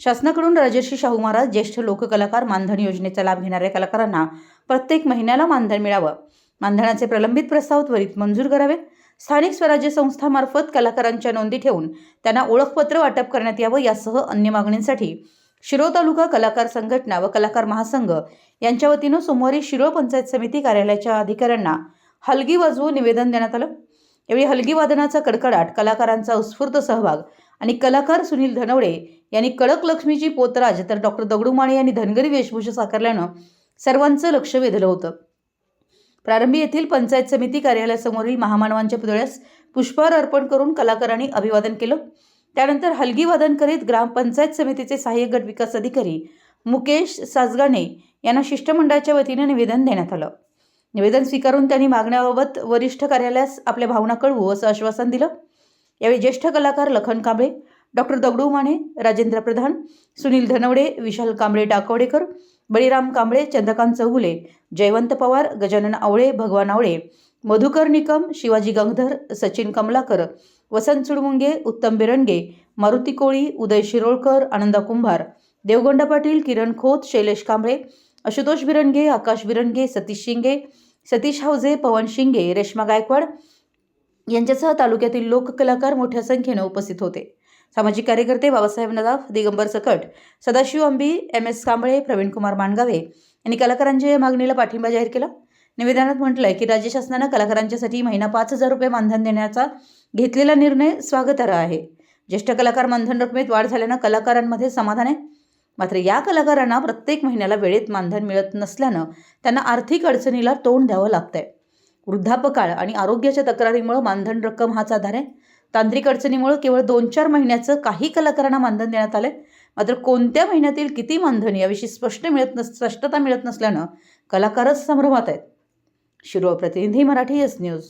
शासनाकडून राजर्षी शाहू महाराज ज्येष्ठ लोककलाकार मानधन योजनेचा लाभ घेणाऱ्या कलाकारांना प्रत्येक महिन्याला मानधन मिळावं. मानधनाचे प्रलंबित प्रस्ताव त्वरित मंजूर करावे स्थानिक स्वराज्य संस्थामार्फत कलाकारांच्या नोंदी ठेवून त्यांना ओळखपत्र वाटप करण्यात यावं यासह अन्य मागणींसाठी शिरोळ तालुका कलाकार संघटना व कलाकार महासंघ यांच्या वतीनं सोमवारी शिरोळ पंचायत समिती कार्यालयाच्या अधिकाऱ्यांना हलगी वाजवून निवेदन देण्यात आलं. यावेळी हलगी वादनाचा कडकडाट कलाकारांचा उत्स्फूर्त सहभाग आणि कलाकार सुनील धनवडे यांनी कडक लक्ष्मीची पोतराज तर डॉक्टर दगडू माळे यांनी धनगरी वेशभूषा साकारल्यानं सर्वांचं लक्ष वेधलं होतं. प्रारंभी येथील पंचायत समिती कार्यालयासमोरील महामानवांच्या पुतळ्यास पुष्पहार अर्पण करून कलाकारांनी अभिवादन केलं. त्यानंतर हलगी वादन करीत ग्रामपंचायत समितीचे सहाय्यक गट विकास अधिकारी मुकेश साजगाणे यांना शिष्टमंडळाच्या वतीने निवेदन देण्यात आलं. निवेदन स्वीकारून त्यांनी मागण्याबाबत वरिष्ठ कार्यालयास आपल्या भावना कळवू असं आश्वासन दिलं. यावेळी ज्येष्ठ कलाकार लखन कांबळे डॉक्टर दगडू माने राजेंद्र प्रधान सुनील धनवडे विशाल कांबळे टाकवडेकर बळीराम कांबळे चंद्रकांत चौगुले जयवंत पवार गजानन आवळे भगवान आवळे मधुकर निकम शिवाजी गंगधर सचिन कमलाकर वसंत चुडमुंगे उत्तम बिरंगे मारुती कोळी उदय शिरोळकर आनंदा कुंभार देवगोंडा पाटील किरण खोत शैलेश कांबळे आशुतोष बिरंगे आकाश बिरंगे सतीश शिंगे सतीश हावजे पवन शिंगे रेश्मा गायकवाड यांच्यासह तालुक्यातील लोककलाकार मोठ्या संख्येनं उपस्थित होते. सामाजिक कार्यकर्ते बाबासाहेब नदाफ दिगंबर सकट सदाशिव अंबी एम एस कांबळे प्रवीणकुमार माणगावे यांनी कलाकारांच्या या मागणीला पाठिंबा जाहीर केला. निवेदनात म्हटलंय की राज्य शासनानं कलाकारांच्यासाठी महिना पाच हजार रुपये मानधन देण्याचा घेतलेला निर्णय स्वागतार्ह आहे. ज्येष्ठ कलाकार मानधन रकमेत वाढ झाल्यानं कलाकारांमध्ये समाधान आहे. मात्र या कलाकारांना प्रत्येक महिन्याला वेळेत मानधन मिळत नसल्यानं त्यांना आर्थिक अडचणीला तोंड द्यावं लागतंय. वृद्धापकाळ आणि आरोग्याच्या तक्रारीमुळे मानधन रक्कम हाच आधार आहे. तांत्रिक अडचणीमुळे केवळ दोन चार महिन्याचं काही कलाकारांना मानधन देण्यात आलंय. मात्र कोणत्या महिन्यातील किती मानधन याविषयी स्पष्ट मिळत नस स्पष्टता मिळत नसल्यानं कलाकारच संभ्रमात आहेत. शिरो प्रतिनिधी मराठी एस न्यूज.